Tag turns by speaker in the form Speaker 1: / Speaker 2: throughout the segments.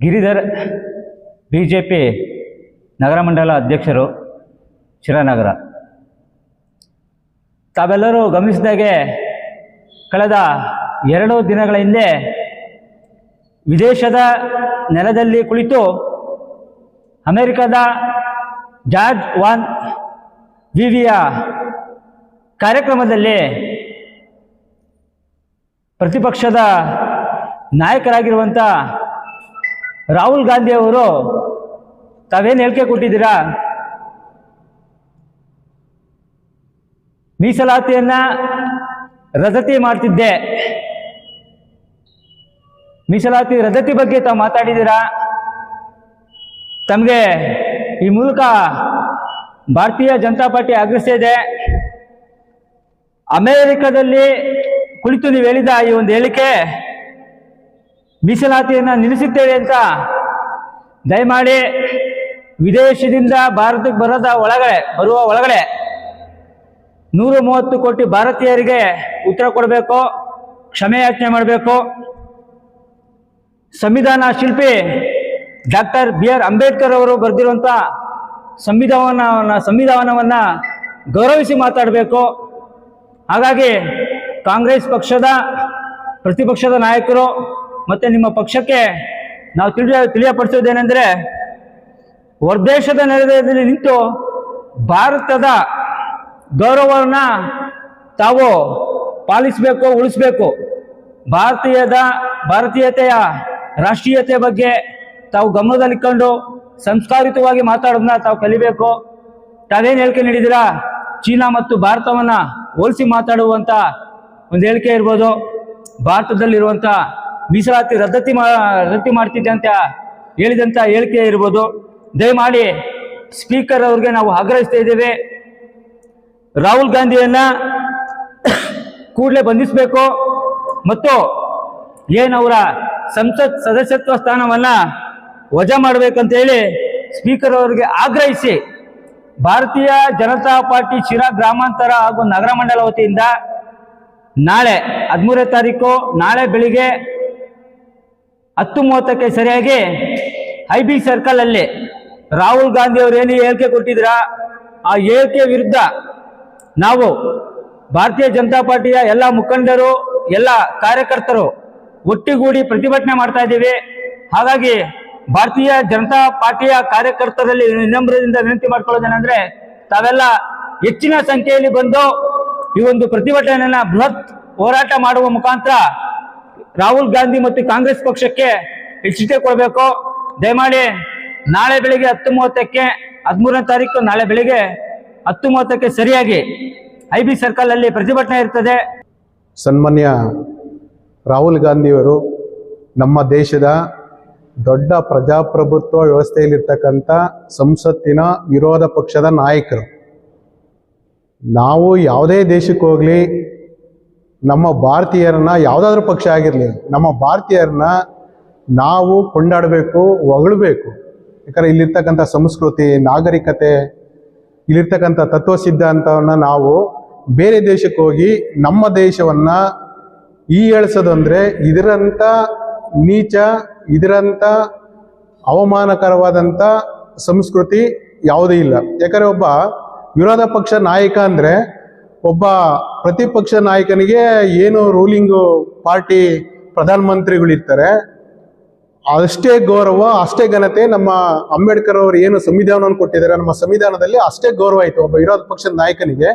Speaker 1: Giridhar B J P ನಗರ ಮಂಡಲ ಅಧ್ಯಕ್ಷರು ಶಿರಾನಗರ. ತಾವೆಲ್ಲರೂ ಗಮನಿಸಿದಾಗೆ ಕಳೆದ ಎರಡು ದಿನಗಳ ಹಿಂದೆ ವಿದೇಶದ ನೆಲದಲ್ಲಿ ಕುಳಿತು ಅಮೆರಿಕದ ಜಾರ್ಜ್ ವಾನ್ ವಿವಿಯ ಕಾರ್ಯಕ್ರಮದಲ್ಲಿ ಪ್ರತಿಪಕ್ಷದ ನಾಯಕರಾಗಿರುವಂಥ ರಾಹುಲ್ ಗಾಂಧಿ ಅವರು ತಾವೇನು ಹೇಳಿಕೆ ಕೊಟ್ಟಿದ್ದೀರಾ? ಮೀಸಲಾತಿಯನ್ನ ರದತಿ ಮಾಡ್ತಿದ್ದೆ. ಮೀಸಲಾತಿ ರದತಿ ಬಗ್ಗೆ ತಾವು ಮಾತಾಡಿದ್ದೀರಾ? ತಮಗೆ ಈ ಮೂಲಕ ಭಾರತೀಯ ಜನತಾ ಪಾರ್ಟಿ ಆಗ್ರಹಿಸ್ತಾ ಇದೆ. ಅಮೇರಿಕದಲ್ಲಿ ಕುಳಿತು ನೀವು ಹೇಳಿದ ಈ ಒಂದು ಹೇಳಿಕೆ ಮೀಸಲಾತಿಯನ್ನು ನಿಲ್ಲಿಸುತ್ತೇವೆ ಅಂತ ದಯಮಾಡಿ ವಿದೇಶದಿಂದ ಭಾರತಕ್ಕೆ ಬರೋದ ಒಳಗಡೆ, ಬರುವ ಒಳಗಡೆ ನೂರ ಮೂವತ್ತು ಕೋಟಿ ಭಾರತೀಯರಿಗೆ ಉತ್ತರ ಕೊಡಬೇಕು, ಕ್ಷಮೆ ಯಾಚನೆ ಮಾಡಬೇಕು. ಸಂವಿಧಾನ ಶಿಲ್ಪಿ ಡಾಕ್ಟರ್ ಬಿ ಆರ್ ಅಂಬೇಡ್ಕರ್ ಅವರು ಬರೆದಿರುವಂಥ ಸಂವಿಧಾನವನ್ನು ಸಂವಿಧಾನವನ್ನು ಗೌರವಿಸಿ ಮಾತಾಡಬೇಕು. ಹಾಗಾಗಿ ಕಾಂಗ್ರೆಸ್ ಪಕ್ಷದ, ಪ್ರತಿಪಕ್ಷದ ನಾಯಕರು ಮತ್ತು ನಿಮ್ಮ ಪಕ್ಷಕ್ಕೆ ನಾವು ತಿಳಿಯ ತಿಳಿಯಪಡಿಸೋದೇನೆಂದರೆ ಹೊರದೇಶದ ನೆಲದಲ್ಲಿ ನಿಂತು ಭಾರತದ ಗೌರವವನ್ನು ತಾವು ಪಾಲಿಸಬೇಕು, ಉಳಿಸ್ಬೇಕು. ಭಾರತೀಯದ, ಭಾರತೀಯತೆಯ ರಾಷ್ಟ್ರೀಯತೆ ಬಗ್ಗೆ ತಾವು ಗಮನದಲ್ಲಿಕೊಂಡು ಸಂಸ್ಕಾರಿತವಾಗಿ ಮಾತಾಡೋದನ್ನ ತಾವು ಕಲಿಬೇಕು. ತಾವೇನು ಹೇಳಿಕೆ ನೀಡಿದಿರಾ ಚೀನಾ ಮತ್ತು ಭಾರತವನ್ನು ಹೋಲಿಸಿ ಮಾತಾಡುವಂಥ ಒಂದು ಹೇಳಿಕೆ ಇರ್ಬೋದು. ಭಾರತದಲ್ಲಿರುವಂಥ ಮೀಸಲಾತಿ ರದ್ದತಿ ಮಾ, ರದ್ದತಿ ಮಾಡ್ತಿದ್ದೆ ಅಂತ ಹೇಳಿದಂಥ ಹೇಳಿಕೆ ಇರ್ಬೋದು. ದಯಮಾಡಿ ಸ್ಪೀಕರ್ ಅವ್ರಿಗೆ ನಾವು ಆಗ್ರಹಿಸ್ತಾ ಇದ್ದೇವೆ. ರಾಹುಲ್ ಗಾಂಧಿಯನ್ನ ಕೂಡಲೇ ಬಂಧಿಸಬೇಕು. ಮತ್ತು ಏನವರ ಸಂಸತ್ ಸದಸ್ಯತ್ವ ಸ್ಥಾನವನ್ನ ವಜಾ ಮಾಡಬೇಕಂತ ಹೇಳಿ ಸ್ಪೀಕರ್ ಅವರಿಗೆ ಆಗ್ರಹಿಸಿ ಭಾರತೀಯ ಜನತಾ ಪಾರ್ಟಿ ಶಿರಾ ಗ್ರಾಮಾಂತರ ಹಾಗೂ ನಗರ ಮಂಡಲ ವತಿಯಿಂದ ನಾಳೆ ಹದಿಮೂರನೇ ತಾರೀಕು, ನಾಳೆ ಬೆಳಿಗ್ಗೆ ಹತ್ತು ಮೂವತ್ತಕ್ಕೆ ಸರಿಯಾಗಿ ಐ ಬಿ ಸರ್ಕಲ್ ಅಲ್ಲಿ ರಾಹುಲ್ ಗಾಂಧಿ ಅವರು ಏನು ಹೇಳಿಕೆ ಕೊಟ್ಟಿದ್ರ? ಆ ಹೇಳಿಕೆ ವಿರುದ್ಧ ನಾವು ಭಾರತೀಯ ಜನತಾ ಪಾರ್ಟಿಯ ಎಲ್ಲ ಮುಖಂಡರು, ಎಲ್ಲ ಕಾರ್ಯಕರ್ತರು ಒಟ್ಟಿಗೂಡಿ ಪ್ರತಿಭಟನೆ ಮಾಡ್ತಾ ಇದ್ದೀವಿ. ಹಾಗಾಗಿ ಭಾರತೀಯ ಜನತಾ ಪಾರ್ಟಿಯ ಕಾರ್ಯಕರ್ತರಲ್ಲಿ ವಿನಮ್ರದಿಂದ ವಿನಂತಿ ಮಾಡ್ಕೊಳ್ಳೋದೇನೆಂದ್ರೆ ತಾವೆಲ್ಲ ಹೆಚ್ಚಿನ ಸಂಖ್ಯೆಯಲ್ಲಿ ಬಂದು ಈ ಒಂದು ಪ್ರತಿಭಟನೆಯನ್ನ ಬೃಹತ್ ಹೋರಾಟ ಮಾಡುವ ಮುಖಾಂತರ ರಾಹುಲ್ ಗಾಂಧಿ ಮತ್ತು ಕಾಂಗ್ರೆಸ್ ಪಕ್ಷಕ್ಕೆ ಎಚ್ಚರಿಕೆ ಕೊಡಬೇಕು. ದಯಮಾಡಿ ನಾಳೆ ಬೆಳಿಗ್ಗೆ ಹತ್ತು ಮೂವತ್ತಕ್ಕೆ, ಹದಿಮೂರನೇ ತಾರೀಕು ನಾಳೆ ಬೆಳಿಗ್ಗೆ ಹತ್ತು ಮೂವತ್ತಕ್ಕೆ ಸರಿಯಾಗಿ ಐ ಬಿ ಸರ್ಕಲ್ ಅಲ್ಲಿ ಪ್ರತಿಭಟನೆ ಇರ್ತದೆ.
Speaker 2: ಸನ್ಮಾನ್ಯ ರಾಹುಲ್ ಗಾಂಧಿಯವರು ನಮ್ಮ ದೇಶದ ದೊಡ್ಡ ಪ್ರಜಾಪ್ರಭುತ್ವ ವ್ಯವಸ್ಥೆಯಲ್ಲಿರ್ತಕ್ಕಂಥ ಸಂಸತ್ತಿನ ವಿರೋಧ ಪಕ್ಷದ ನಾಯಕರು. ನಾವು ಯಾವುದೇ ದೇಶಕ್ಕೆ ಹೋಗಲಿ ನಮ್ಮ ಭಾರತೀಯರನ್ನ ಯಾವುದಾದ್ರೂ ಪಕ್ಷ ಆಗಿರಲಿ, ನಮ್ಮ ಭಾರತೀಯರನ್ನ ನಾವು ಕೊಂಡಾಡಬೇಕು, ಹೊಗಳಬೇಕು. ಯಾಕಂದ್ರೆ ಇಲ್ಲಿರ್ತಕ್ಕಂಥ ಸಂಸ್ಕೃತಿ, ನಾಗರಿಕತೆ, ಇಲ್ಲಿರ್ತಕ್ಕಂಥ ತತ್ವ ಸಿದ್ಧಾಂತವನ್ನು ನಾವು ಬೇರೆ ದೇಶಕ್ಕೆ ಹೋಗಿ ನಮ್ಮ ದೇಶವನ್ನು ಈ ಅಂದರೆ ಇದರಂಥ ನೀಚ ಇದರಂಥ ಅವಮಾನಕರವಾದಂಥ ಸಂಸ್ಕೃತಿ ಯಾವುದೂ ಇಲ್ಲ. ಯಾಕಂದರೆ ಒಬ್ಬ ವಿರೋಧ ಪಕ್ಷ ನಾಯಕ ಅಂದರೆ ಒಬ್ಬ ಪ್ರತಿಪಕ್ಷ ನಾಯಕನಿಗೆ ಏನು ರೂಲಿಂಗು ಪಾರ್ಟಿ ಪ್ರಧಾನಮಂತ್ರಿಗಳಿರ್ತಾರೆ ಅಷ್ಟೇ ಗೌರವ, ಅಷ್ಟೇ ಘನತೆ ನಮ್ಮ ಅಂಬೇಡ್ಕರ್ ಅವರು ಏನು ಸಂವಿಧಾನವನ್ನು ಕೊಟ್ಟಿದ್ದಾರೆ, ನಮ್ಮ ಸಂವಿಧಾನದಲ್ಲಿ ಅಷ್ಟೇ ಗೌರವ ಆಯಿತು ಒಬ್ಬ ವಿರೋಧ ಪಕ್ಷದ ನಾಯಕನಿಗೆ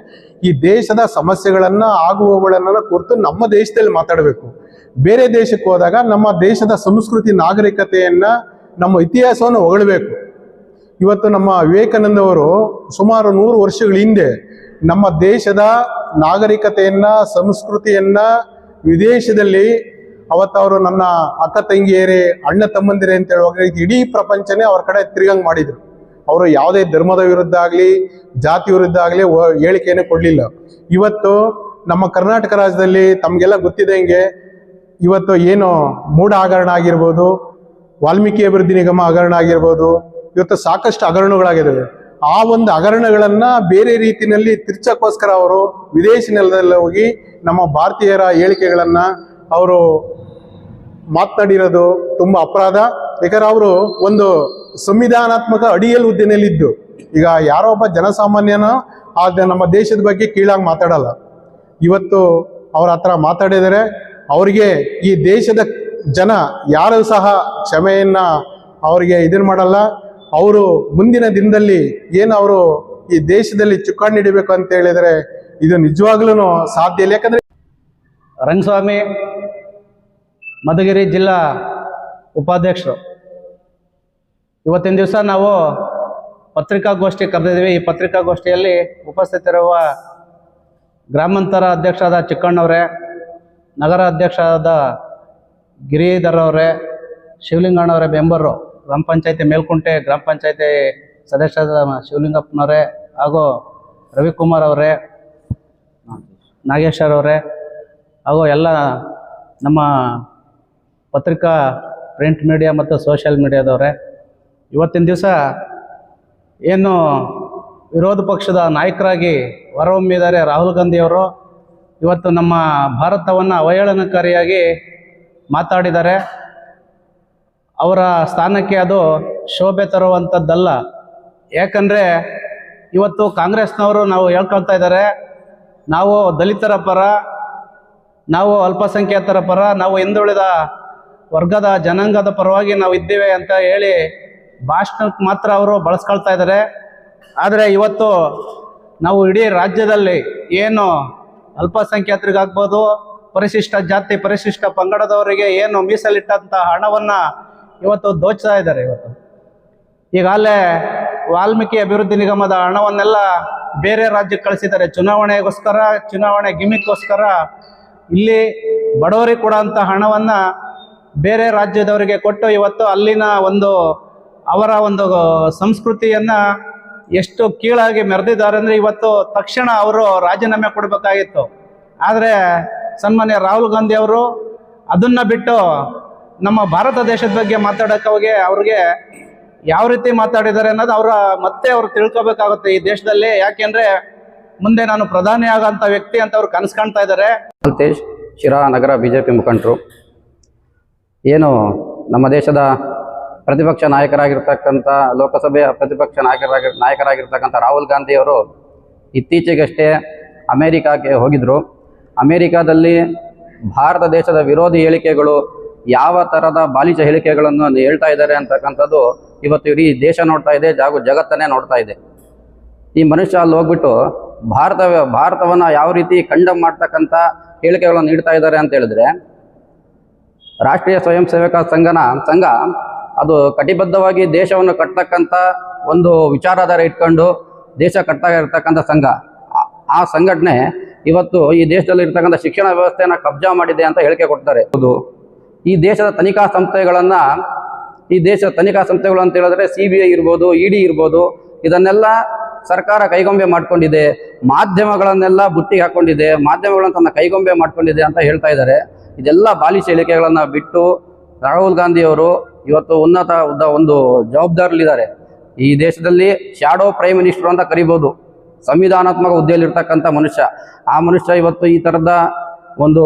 Speaker 2: ಈ ದೇಶದ ಸಮಸ್ಯೆಗಳನ್ನ ಆಗುವವುಗಳನ್ನ ಕುರಿತು ನಮ್ಮ ದೇಶದಲ್ಲಿ ಮಾತಾಡಬೇಕು. ಬೇರೆ ದೇಶಕ್ಕೆ ಹೋದಾಗ ನಮ್ಮ ದೇಶದ ಸಂಸ್ಕೃತಿ, ನಾಗರಿಕತೆಯನ್ನು, ನಮ್ಮ ಇತಿಹಾಸವನ್ನು ಹೊಗಳಬೇಕು. ಇವತ್ತು ನಮ್ಮ ವಿವೇಕಾನಂದ ಅವರು ಸುಮಾರು ನೂರು ವರ್ಷಗಳ ಹಿಂದೆ ನಮ್ಮ ದೇಶದ ನಾಗರಿಕತೆಯನ್ನ, ಸಂಸ್ಕೃತಿಯನ್ನ, ವಿದೇಶದಲ್ಲಿ ಅವತ್ತವರು ನನ್ನ ಅಕ್ಕ ತಂಗಿಯರೇ, ಅಣ್ಣ ತಮ್ಮಂದಿರೇ ಅಂತ ಹೇಳುವಾಗ ಇಡೀ ಪ್ರಪಂಚನೇ ಅವ್ರ ಕಡೆ ತಿರುಗಂಗ್ ಮಾಡಿದ್ರು. ಅವರು ಯಾವುದೇ ಧರ್ಮದ ವಿರುದ್ಧ ಆಗಲಿ, ಜಾತಿ ವಿರುದ್ಧ ಆಗಲಿ ಹೇಳಿಕೆಯನ್ನು ಕೊಡಲಿಲ್ಲ. ಇವತ್ತು ನಮ್ಮ ಕರ್ನಾಟಕ ರಾಜ್ಯದಲ್ಲಿ ತಮಗೆಲ್ಲ ಗೊತ್ತಿದ್ದಂಗೆ ಇವತ್ತು ಏನು ಮೂಢ ಹಗರಣ ಆಗಿರ್ಬೋದು, ವಾಲ್ಮೀಕಿ ಅಭಿವೃದ್ಧಿ ನಿಗಮ ಹಗರಣ ಆಗಿರ್ಬೋದು ಇವತ್ತು ಸಾಕಷ್ಟು ಹಗರಣಗಳಾಗಿದ್ದಾವೆ. ಆ ಒಂದು ಹಗರಣಗಳನ್ನ ಬೇರೆ ರೀತಿಯಲ್ಲಿ ತಿರ್ಚಕ್ಕೋಸ್ಕರ ಅವರು ವಿದೇಶಿ ನೆಲದಲ್ಲಿ ಹೋಗಿ ನಮ್ಮ ಭಾರತೀಯರ ಹೇಳಿಕೆಗಳನ್ನ ಅವರು ಮಾತನಾಡಿರೋದು ತುಂಬ ಅಪರಾಧ. ಯಾಕಂದ್ರೆ ಅವರು ಒಂದು ಸಂವಿಧಾನಾತ್ಮಕ ಅಡಿಯಲ್ಲಿ ಹುದ್ದೆನಲ್ಲಿದ್ದು ಈಗ ಯಾರೋ ಒಬ್ಬ ಜನಸಾಮಾನ್ಯನ ಆದ ನಮ್ಮ ದೇಶದ ಬಗ್ಗೆ ಕೀಳಾಗಿ ಮಾತಾಡಲ್ಲ. ಇವತ್ತು ಅವರ ಹತ್ರ ಮಾತಾಡಿದರೆ ಅವರಿಗೆ ಈ ದೇಶದ ಜನ ಯಾರು ಸಹ ಕ್ಷಮೆಯನ್ನ ಅವರಿಗೆ ಇದನ್ನ ಮಾಡಲ್ಲ. ಅವರು ಮುಂದಿನ ದಿನದಲ್ಲಿ ಏನು ಅವರು ಈ ದೇಶದಲ್ಲಿ ಚುಕ್ಕಾಣಿ ಹಿಡಿಬೇಕು ಅಂತ ಹೇಳಿದರೆ ಇದು ನಿಜವಾಗ್ಲೂ ಸಾಧ್ಯ ಇಲ್ಲ. ಯಾಕಂದ್ರೆ
Speaker 3: ರಂಗಸ್ವಾಮಿ, ಮಧುಗಿರಿ ಜಿಲ್ಲಾ ಉಪಾಧ್ಯಕ್ಷರು. ಇವತ್ತಿನ ದಿವಸ ನಾವು ಪತ್ರಿಕಾಗೋಷ್ಠಿ ಕರೆದಿದ್ದೀವಿ. ಈ ಪತ್ರಿಕಾಗೋಷ್ಠಿಯಲ್ಲಿ ಉಪಸ್ಥಿತರಿರುವ ಗ್ರಾಮಾಂತರ ಅಧ್ಯಕ್ಷರಾದ ಚಿಕ್ಕಣ್ಣವರೇ ನಗರ ಅಧ್ಯಕ್ಷರಾದ ಗಿರಿಧರ್ ಶಿವಲಿಂಗಣ್ಣವರೇ ಮೆಂಬರು ಗ್ರಾಮ ಪಂಚಾಯತಿ ಮೇಲ್ಕುಂಟೆ, ಗ್ರಾಮ ಪಂಚಾಯತಿ ಸದಸ್ಯರಾದ ಶಿವಲಿಂಗಪ್ಪನವರೇ ಹಾಗೂ ರವಿಕುಮಾರ್ ಅವರೇ, ನಾಗೇಶ್ವರ್ ಅವರೇ ಹಾಗೂ ಎಲ್ಲ ನಮ್ಮ ಪತ್ರಿಕಾ ಪ್ರಿಂಟ್ ಮೀಡಿಯಾ ಮತ್ತು ಸೋಷಿಯಲ್ ಮೀಡಿಯಾದವರೇ. ಇವತ್ತಿನ ದಿವಸ ಏನು ವಿರೋಧ ಪಕ್ಷದ ನಾಯಕರಾಗಿ ಹೊರಹೊಮ್ಮಿದ್ದಾರೆ ರಾಹುಲ್ ಗಾಂಧಿಯವರು ಇವತ್ತು ನಮ್ಮ ಭಾರತವನ್ನು ಅವಹೇಳನಕಾರಿಯಾಗಿ ಮಾತಾಡಿದ್ದಾರೆ. ಅವರ ಸ್ಥಾನಕ್ಕೆ ಅದು ಶೋಭೆ ತರುವಂಥದ್ದಲ್ಲ ಯಾಕಂದರೆ ಇವತ್ತು ಕಾಂಗ್ರೆಸ್ನವರು ನಾವು ಹೇಳ್ಕೊಳ್ತಾ ಇದ್ದಾರೆ, ನಾವು ದಲಿತರ ಪರ, ನಾವು ಅಲ್ಪಸಂಖ್ಯಾತರ ಪರ, ನಾವು ಹಿಂದುಳಿದ ವರ್ಗದ ಜನಾಂಗದ ಪರವಾಗಿ ನಾವು ಇದ್ದೇವೆ ಅಂತ ಹೇಳಿ ಭಾಷಣಕ್ಕೆ ಮಾತ್ರ ಅವರು ಬಳಸ್ಕೊಳ್ತಾ ಇದ್ದಾರೆ. ಆದರೆ ಇವತ್ತು ನಾವು ಇಡೀ ರಾಜ್ಯದಲ್ಲಿ ಏನು ಅಲ್ಪಸಂಖ್ಯಾತರಿಗಾಗ್ಬೋದು, ಪರಿಶಿಷ್ಟ ಜಾತಿ, ಪರಿಶಿಷ್ಟ ಪಂಗಡದವರಿಗೆ ಏನು ಮೀಸಲಿಟ್ಟಂಥ ಹಣವನ್ನು ಇವತ್ತು ದೋಚ್ತಾ ಇದ್ದಾರೆ ಇವತ್ತು. ಈಗಾಗಲೇ ವಾಲ್ಮೀಕಿ ಅಭಿವೃದ್ಧಿ ನಿಗಮದ ಹಣವನ್ನೆಲ್ಲ ಬೇರೆ ರಾಜ್ಯಕ್ಕೆ ಕಳಿಸಿದ್ದಾರೆ. ಚುನಾವಣೆಗೋಸ್ಕರ, ಚುನಾವಣೆ ಗಿಮಿಕ್ಗೋಸ್ಕರ ಇಲ್ಲಿ ಬಡವರಿಗೆ ಕೊಡೋಂಥ ಹಣವನ್ನು ಬೇರೆ ರಾಜ್ಯದವರಿಗೆ ಕೊಟ್ಟು ಇವತ್ತು ಅಲ್ಲಿನ ಒಂದು ಅವರ ಒಂದು ಸಂಸ್ಕೃತಿಯನ್ನು ಎಷ್ಟು ಕೀಳಾಗಿ ಮೆರೆದಿದ್ದಾರೆ ಅಂದರೆ ಇವತ್ತು ತಕ್ಷಣ ಅವರು ರಾಜೀನಾಮೆ ಕೊಡಬೇಕಾಗಿತ್ತು. ಆದರೆ ಸನ್ಮಾನ್ಯ ರಾಹುಲ್ ಗಾಂಧಿ ಅವರು ಅದನ್ನು ಬಿಟ್ಟು ನಮ್ಮ ಭಾರತ ದೇಶದ ಬಗ್ಗೆ ಮಾತಾಡೋಕೆ ಹೋಗಿ ಅವ್ರಿಗೆ ಯಾವ ರೀತಿ ಮಾತಾಡಿದ್ದಾರೆ ಅನ್ನೋದು ಅವರ ಮತ್ತೆ ಅವ್ರು ತಿಳ್ಕೊಬೇಕಾಗುತ್ತೆ ಈ ದೇಶದಲ್ಲಿ. ಯಾಕೆಂದ್ರೆ ಮುಂದೆ ನಾನು ಪ್ರಧಾನಿ ಆಗೋಂಥ ವ್ಯಕ್ತಿ ಅಂತ ಅವ್ರು ಕನಸು ಕಾಣ್ತಾ ಇದ್ದಾರೆ.
Speaker 4: ಮಲ್ತೇಶ್ ಶಿರಾ ನಗರ ಬಿ ಜೆ ಪಿ ಮುಖಂಡರು. ಏನು ನಮ್ಮ ದೇಶದ ಪ್ರತಿಪಕ್ಷ ನಾಯಕರಾಗಿರ್ತಕ್ಕಂಥ ಲೋಕಸಭೆಯ ಪ್ರತಿಪಕ್ಷ ನಾಯಕರಾಗಿ, ನಾಯಕರಾಗಿರ್ತಕ್ಕಂಥ ರಾಹುಲ್ ಗಾಂಧಿಯವರು ಇತ್ತೀಚೆಗಷ್ಟೇ ಅಮೇರಿಕಾಗೆ ಹೋಗಿದ್ದರು ಅಮೇರಿಕಾದಲ್ಲಿ ಭಾರತ ದೇಶದ ವಿರೋಧಿ ಹೇಳಿಕೆಗಳು ಯಾವ ತರದ ಬಾಲಿಷ ಹೇಳಿಕೆಗಳನ್ನು ಹೇಳ್ತಾ ಇದ್ದಾರೆ ಅಂತಕ್ಕಂಥದ್ದು ಇವತ್ತು ಇಡೀ ದೇಶ ನೋಡ್ತಾ ಇದೆ, ಹಾಗೂ ಜಗತ್ತನ್ನೇ ನೋಡ್ತಾ ಇದೆ. ಈ ಮನುಷ್ಯ ಅಲ್ಲಿ ಹೋಗ್ಬಿಟ್ಟು ಭಾರತ, ಭಾರತವನ್ನು ಯಾವ ರೀತಿ ಕಂಡಮ್ ಮಾಡ್ತಕ್ಕಂಥ ಹೇಳಿಕೆಗಳನ್ನು ನೀಡ್ತಾ ಇದ್ದಾರೆ ಅಂತ ಹೇಳಿದ್ರೆ, ರಾಷ್ಟ್ರೀಯ ಸ್ವಯಂ ಸೇವಕ ಸಂಘನ ಸಂಘ ಅದು ಕಟಿಬದ್ಧವಾಗಿ ದೇಶವನ್ನು ಕಟ್ತಕ್ಕಂಥ ಒಂದು ವಿಚಾರಧಾರೆ ಇಟ್ಕೊಂಡು ದೇಶ ಕಟ್ತಾ ಇರ್ತಕ್ಕಂಥ ಸಂಘ. ಆ ಸಂಘಟನೆ ಇವತ್ತು ಈ ದೇಶದಲ್ಲಿ ಇರ್ತಕ್ಕಂಥ ಶಿಕ್ಷಣ ವ್ಯವಸ್ಥೆಯನ್ನು ಕಬ್ಜಾ ಮಾಡಿದೆ ಅಂತ ಹೇಳಿಕೆ ಕೊಡ್ತಾರೆ. ಹೌದು. ಈ ದೇಶದ ತನಿಖಾ ಸಂಸ್ಥೆಗಳನ್ನು, ಈ ದೇಶದ ತನಿಖಾ ಸಂಸ್ಥೆಗಳು ಅಂತ ಹೇಳಿದ್ರೆ ಸಿ ಬಿ ಐ ಇರ್ಬೋದು, ಇ ಡಿ ಇರ್ಬೋದು, ಇದನ್ನೆಲ್ಲ ಸರ್ಕಾರ ಕೈಗೊಂಬೆ ಮಾಡ್ಕೊಂಡಿದೆ. ಮಾಧ್ಯಮಗಳನ್ನೆಲ್ಲ ಬುಟ್ಟಿಗೆ ಹಾಕೊಂಡಿದೆ, ಮಾಧ್ಯಮಗಳನ್ನು ತನ್ನ ಕೈಗೊಂಬೆ ಮಾಡ್ಕೊಂಡಿದೆ ಅಂತ ಹೇಳ್ತಾ ಇದ್ದಾರೆ. ಇದೆಲ್ಲ ಬಾಲಿಶ ಹೇಳಿಕೆಗಳನ್ನು ಬಿಟ್ಟು ರಾಹುಲ್ ಗಾಂಧಿಯವರು ಇವತ್ತು ಉನ್ನತ ಉದ್ದ- ಒಂದು ಜವಾಬ್ದಾರಿಲಿದ್ದಾರೆ ಈ ದೇಶದಲ್ಲಿ ಶ್ಯಾಡೋ ಪ್ರೈಮ್ ಮಿನಿಸ್ಟರ್ ಅಂತ ಕರಿಬೋದು. ಸಂವಿಧಾನಾತ್ಮಕ ಹುದ್ದೆಯಲ್ಲಿರ್ತಕ್ಕಂಥ ಮನುಷ್ಯ. ಆ ಮನುಷ್ಯ ಇವತ್ತು ಈ ಥರದ ಒಂದು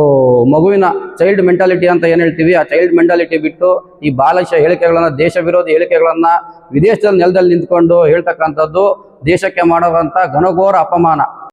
Speaker 4: ಮಗುವಿನ ಚೈಲ್ಡ್ ಮೆಂಟಾಲಿಟಿ ಅಂತ ಏನು ಹೇಳ್ತೀವಿ? ಆ ಚೈಲ್ಡ್ ಮೆಂಟಾಲಿಟಿ ಬಿಟ್ಟು ಈ ಬಾಲಶ ಹೇಳಿಕೆಗಳನ್ನು, ದೇಶ ವಿರೋಧಿ ಹೇಳಿಕೆಗಳನ್ನು ವಿದೇಶದಲ್ಲಿ ನೆಲದಲ್ಲಿ ನಿಂತ್ಕೊಂಡು ಹೇಳ್ತಕ್ಕಂಥದ್ದು ದೇಶಕ್ಕೆ ಮಾಡುವಂಥ ಘನಘೋರ ಅಪಮಾನ.